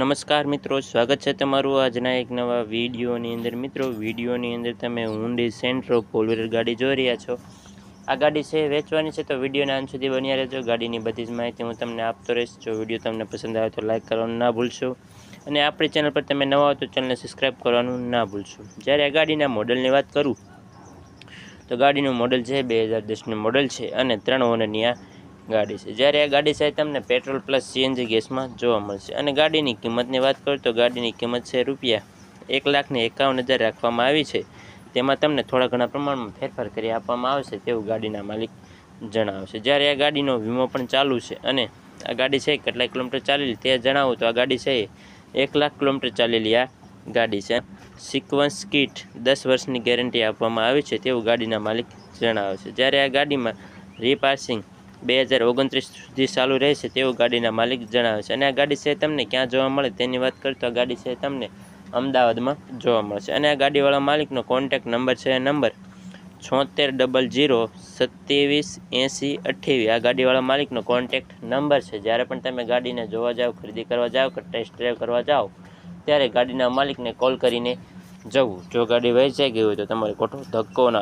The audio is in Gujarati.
નમસ્કાર મિત્રો, સ્વાગત છે તમારું આજના એક નવા વિડીયોની અંદર. મિત્રો, વિડીયોની અંદર તમે હુંડી સેન્ટ્રો ફોર વ્હીલર ગાડી જોઈ રહ્યા છો. આ ગાડી છે, વેચવાની છે, તો વિડીયોના અંત સુધી બન્યા રહેજો. ગાડીની બધી જ માહિતી હું તમને આપતો રહીશ. જો વીડિયો તમને પસંદ આવે તો લાઇક કરવાનું ના ભૂલશો. અને આપણી ચેનલ પર તમે નવા હો તો ચેનલને સબસ્ક્રાઈબ કરવાનું ના ભૂલશો. જ્યારે આ ગાડીના મોડલની વાત કરું, તો ગાડીનું મોડલ છે, બે હજાર દસનું મોડલ છે અને ત્રણ ઓનરની આ ગાડી છે. જ્યારે આ ગાડી સાહેબ તમને પેટ્રોલ પ્લસ સીએનજી ગેસમાં જોવા મળશે. અને ગાડીની કિંમતની વાત કરું તો ગાડીની કિંમત છે રૂપિયા એક લાખને એકાવન હજાર રાખવામાં આવી છે. તેમાં તમને થોડા ઘણા પ્રમાણમાં ફેરફાર કરી આપવામાં આવશે તેવું ગાડીના માલિક જણાવશે. જ્યારે આ ગાડીનો વીમો પણ ચાલુ છે અને આ ગાડી છે કેટલા કિલોમીટર ચાલેલી તે જણાવું તો આ ગાડી છે એક લાખ કિલોમીટર ચાલેલી આ ગાડી છે. સિક્વન્સ કિટ દસ વર્ષની ગેરંટી આપવામાં આવી છે તેવું ગાડીના માલિક જણાવે છે. જ્યારે આ ગાડીમાં રીપાર્સિંગ બે હજાર ઓગણત્રીસ સુધી ચાલુ રહેશે તેવું ગાડીના માલિક જણાવે છે. અને આ ગાડી છે તમને ક્યાં જોવા મળે તેની વાત કરીએ આ ગાડી છે તમને અમદાવાદમાં જોવા મળશે. અને આ ગાડીવાળા માલિકનો કોન્ટેક નંબર છે. નંબર છોતેર ડબલ જીરો સત્યાવીસ એંસી અઠ્યાવીસ. આ ગાડીવાળા માલિકનો કોન્ટેક્ટ નંબર છે. જ્યારે પણ તમે ગાડીને જોવા જાઓ ખરીદી કરવા જાઓ કે ટેસ્ટ ડ્રાઈવ કરવા જાઓ ત્યારે ગાડીના માલિકને કોલ કરીને જવું. જો ગાડી વેચાઈ ગઈ હોય તો તમારે ખોટો ધક્કો ના